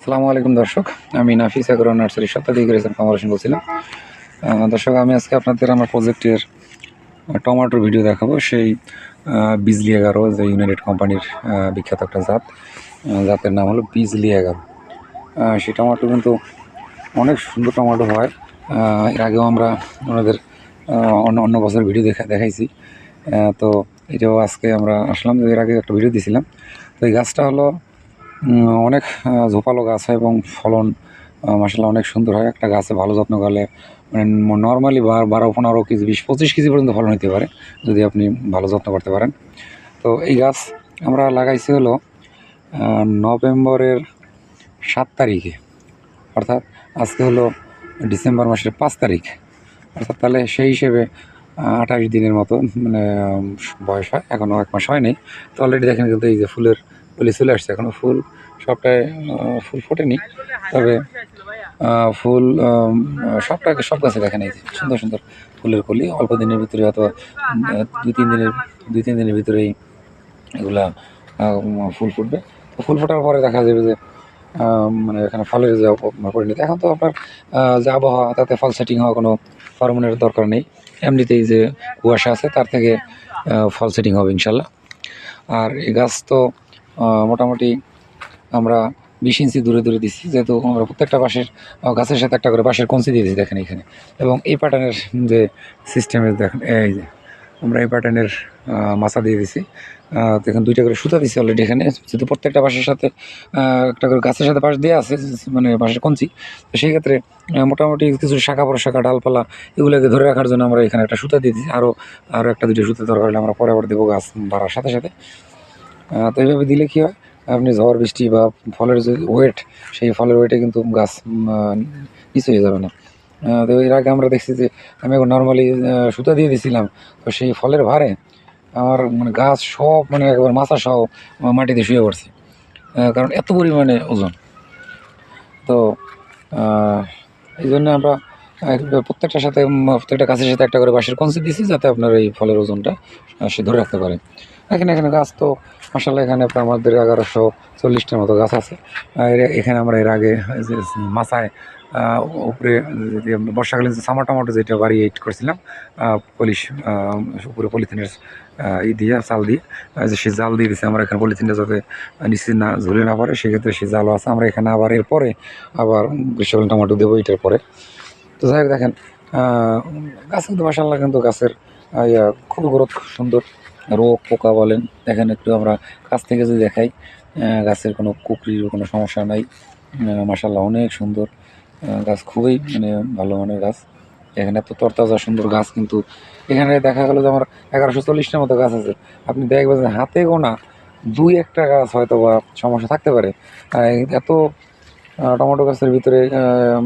আসসালামু আলাইকুম দর্শক, আমি নাফিস এগ্রো নার্সারি শতাধিক করেছেন কমারেশন বলছিলাম। দর্শক, আমি আজকে আপনাদের আমার প্রজেক্টের টমাটোর ভিডিও দেখাবো। সেই বিজলি এগারো, যে ইউনাইটেড কোম্পানির বিখ্যাত একটা জাত জাতের নাম হলো বিজলি এগারো। সেই টমাটো কিন্তু অনেক সুন্দর টমাটো হয়। এর আগেও আমরা ওনাদের অন্য অন্য বছর ভিডিও দেখা, দেখাইছি। তো এটাও আজকে আমরা আসলাম। এর আগে একটা ভিডিও দিয়েছিলাম তো এই গাছটা হলো অনেক ঝোপালো গাছ হয় এবং ফলন মাসাল্লাহ অনেক সুন্দর হয়। একটা গাছে ভালো যত্ন করলে মানে নর্মালি বারো পনেরো কেজি, বিশ, পঁচিশ কেজি পর্যন্ত ফলন হতে পারে, যদি আপনি ভালো যত্ন করতে পারেন। তো এই গাছ আমরা লাগাইছি হলো নভেম্বরের সাত তারিখে। অর্থাৎ আজকে হলো ডিসেম্বর মাসের পাঁচ তারিখ। অর্থাৎ তাহলে সেই হিসেবে আঠাশ দিনের মতো মানে বয়স হয়। এখনও এক মাস হয়নি। তো অলরেডি দেখেন কিন্তু এই যে ফুলের কলি চলে আসছে। এখনও ফুল সবটাই ফুল ফোটেনি। তবে ফুল সবটাকে সব গাছে দেখেন এই সুন্দর সুন্দর ফুলের কলি। অল্প দিনের ভিতরে হয়তো দুই তিন দিনের, দুই তিন দিনের ভিতরেই এগুলা ফুল ফুটবে। তো ফুল ফোটার পরে দেখা যাবে যে মানে এখানে ফলের যে পরিণতি। এখন তো আপনার যে আবহাওয়া, তাতে ফল সেটিং হওয়া কোনো হরমোনের দরকার নেই। এমনিতেই যে কুয়াশা আছে, তার থেকে ফল সেটিং হবে ইনশাল্লাহ। আর এই গাছ তো মোটামুটি আমরা বিশ ইঞ্চি দূরে দূরে দিচ্ছি যেহেতু আমরা প্রত্যেকটা বাঁশের গাছের সাথে একটা করে বাঁশের কঞ্চি দিয়ে দিচ্ছি দেখেন এখানে। এবং এই প্যাটার্নের যে সিস্টেমের দেখেন, এই যে আমরা এই প্যাটার্নের মাছা দিয়ে দিছি। দেখেন দুইটা করে সুতা দিছি অলরেডি এখানে, যেহেতু প্রত্যেকটা বাঁশের সাথে একটা করে গাছের সাথে বাঁশ দেওয়া আছে মানে বাঁশের কঞ্চি। তো সেই ক্ষেত্রে মোটামুটি কিছু শাখা প্রশাখা, ডালপালা, এগুলোকে ধরে রাখার জন্য আমরা এখানে একটা সুতা দিয়ে দিচ্ছি আরও আরও একটা দুটো সুতা দরকার হলে আমরা পরে আবার দেবো গাছ বাড়ার সাথে সাথে। তো এইভাবে দিলে কী হয়? আপনি ঝড়, বৃষ্টি বা ফলের যে ওয়েট সেই ফলের ওয়েটে কিন্তু গাছ নিচু হয়ে যাবে না। তো এর আগে আমরা দেখছি যে আমি এখন নর্মালি সুতা দিয়ে দিয়েছিলাম তো সেই ফলের ভারে আমার মানে গাছ সব মানে একবার মাথা সহ মাটিতে শুয়ে পড়ছে। কারণ এত পরিমাণে ওজন। তো এই জন্য আমরা প্রত্যেকটার সাথে প্রত্যেকটা গাছের সাথে একটা করে বাঁশের কনসি দিয়েছি যাতে আপনার এই ফলের ওজনটা সে ধরে রাখতে পারে। এখানে এখানে গাছ তো মাসাল্লাহ এখানে আমাদের এগারোশো চল্লিশটার মতো গাছ আছে। এখানে আমরা এর আগে মাথায় উপরে বর্ষাকালীন যে সামার টমাটো যেটা বাড়িয়ে করছিলাম আহ, পলিশ উপরে পলিথিনের ই দিয়ে চাল দিয়ে যে সে জাল দিয়ে দিচ্ছে আমরা এখানে পলিথিনটা যাতে নিচে না ঝুলে না পারে সেক্ষেত্রে সে জালও আছে। আমরা এখানে আবার এরপরে আবার গ্রীষ্মকালীন টমাটো দেবো এটার পরে। তো যাই হোক দেখেন গাছ কিন্তু মাসাল্লাহ কিন্তু গাছের খুব গ্রোথ সুন্দর। রোগ পোকা বলেন দেখেন একটু আমরা কাছ থেকে যদি দেখাই গাছের কোনো কুকরির কোনো সমস্যা নাই। মাসাল্লাহ অনেক সুন্দর। গাছ খুবই মানে ভালো মানের গাছ। এখানে এত তরতাজা সুন্দর গাছ কিন্তু, এখানে দেখা গেলো যে আমার এগারোশো চল্লিশটার মতো গাছ আছে। আপনি দেখবেন যে হাতে গোনা দুই একটা গাছ হয়তো বা সমস্যা থাকতে পারে। এত টমেটো গাছের ভিতরে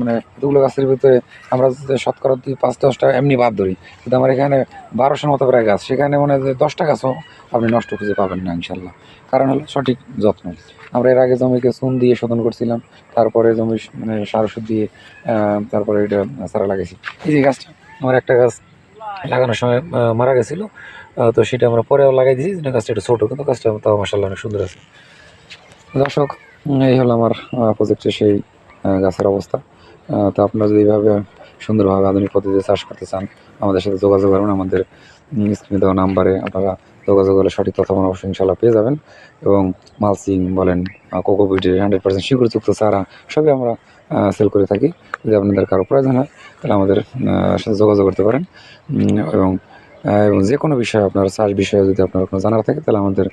মানে এতগুলো গাছের ভিতরে আমরা শতকরা দুই, পাঁচ, দশটা এমনি বাদ ধরি। কিন্তু আমার এখানে বারোশোর মতো প্রায় গাছ। সেখানে মনে দশটা গাছও আপনি নষ্ট খুঁজে পাবেন না, ইনশাল্লাহ। কারণ হলো সঠিক যত্ন। আমরা এর আগে জমিকে চুন দিয়ে শোধন করছিলাম, তারপরে জমি মানে সার ওষুধ দিয়ে তারপরে এটা সারা লাগাইছি। এই যে গাছটা, আমার একটা গাছ লাগানোর সময় মারা গেছিল। তো সেটা আমরা পরেও লাগাই দিয়েছি গাছটা একটু ছোটো, কিন্তু গাছটা তাও মাসাল্লাহ অনেক সুন্দর আছে। দর্শক এই হলো আমার প্রজেক্টের সেই গাছের অবস্থা। তো আপনারা যদি এইভাবে সুন্দরভাবে আধুনিক পদ্ধতিতে চাষ করতে চান, আমাদের সাথে যোগাযোগ করুন। আমাদের স্ক্রিনে দেওয়া নাম্বারে আপনারা যোগাযোগ করলে সঠিক তথ্য অবশ্যই ইনশাল্লাহ পেয়ে যাবেন। এবং মালসিং বলেন কোকোপিটের হান্ড্রেড পার্সেন্ট শিকড়যুক্ত চারা, সবই আমরা সেল করে থাকি। যদি আপনাদের কারও প্রয়োজন হয়, তাহলে আমাদের সাথে যোগাযোগ করতে পারেন। এবং এবং যে কোনো বিষয়ে আপনার চাষ বিষয়ে যদি আপনার কোনো জানার থাকে, তাহলে আমাদের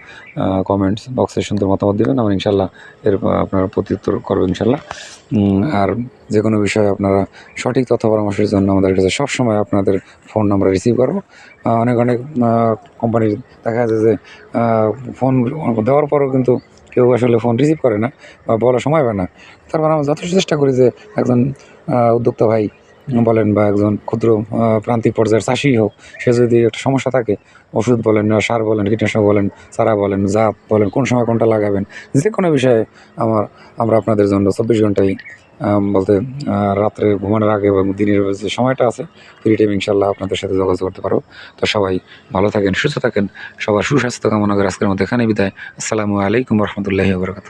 কমেন্টস বক্সে সুন্দর মতামত দেবেন। আমরা ইনশাল্লাহ এর আপনার প্রত্যুত্তর করব ইনশাল্লাহ। আর যে কোনো বিষয়ে আপনারা সঠিক তথ্য পরামর্শের জন্য আমাদের কাছে সবসময় আপনাদের ফোন নাম্বার রিসিভ করব। অনেক অনেক কোম্পানির দেখা যায় যে ফোন দেওয়ার পরও কিন্তু কেউ আসলে ফোন রিসিভ করে না বা বলার সময় পায় না। তারপর আমরা যথেষ্ট চেষ্টা করি যে একজন উদ্যোক্তা ভাই বলেন বা একজন ক্ষুদ্র প্রান্তিক পর্যায়ের চাষি হোক, সে যদি একটা সমস্যা থাকে, ওষুধ বলেন সার বলেন, কীটনাশক বলেন, চারা বলেন, জাত বলেন, কোন সময় কোনটা লাগাবেন, যে কোনো বিষয়ে আমার, আমরা আপনাদের জন্য চব্বিশ ঘন্টায় বলতে রাত্রে ঘুমানোর আগে এবং দিনের যে সময়টা আছে ফ্রি টাইম ইনশাল্লাহ আপনাদের সাথে যোগাযোগ করতে পারব। তো সবাই ভালো থাকেন, সুস্থ থাকেন, সবার সুস্বাস্থ্য কামনা করে আজকের মধ্যে এখানে বিদায়। আসসালামু আলাইকুম রহমতুল্লাহি বরকাত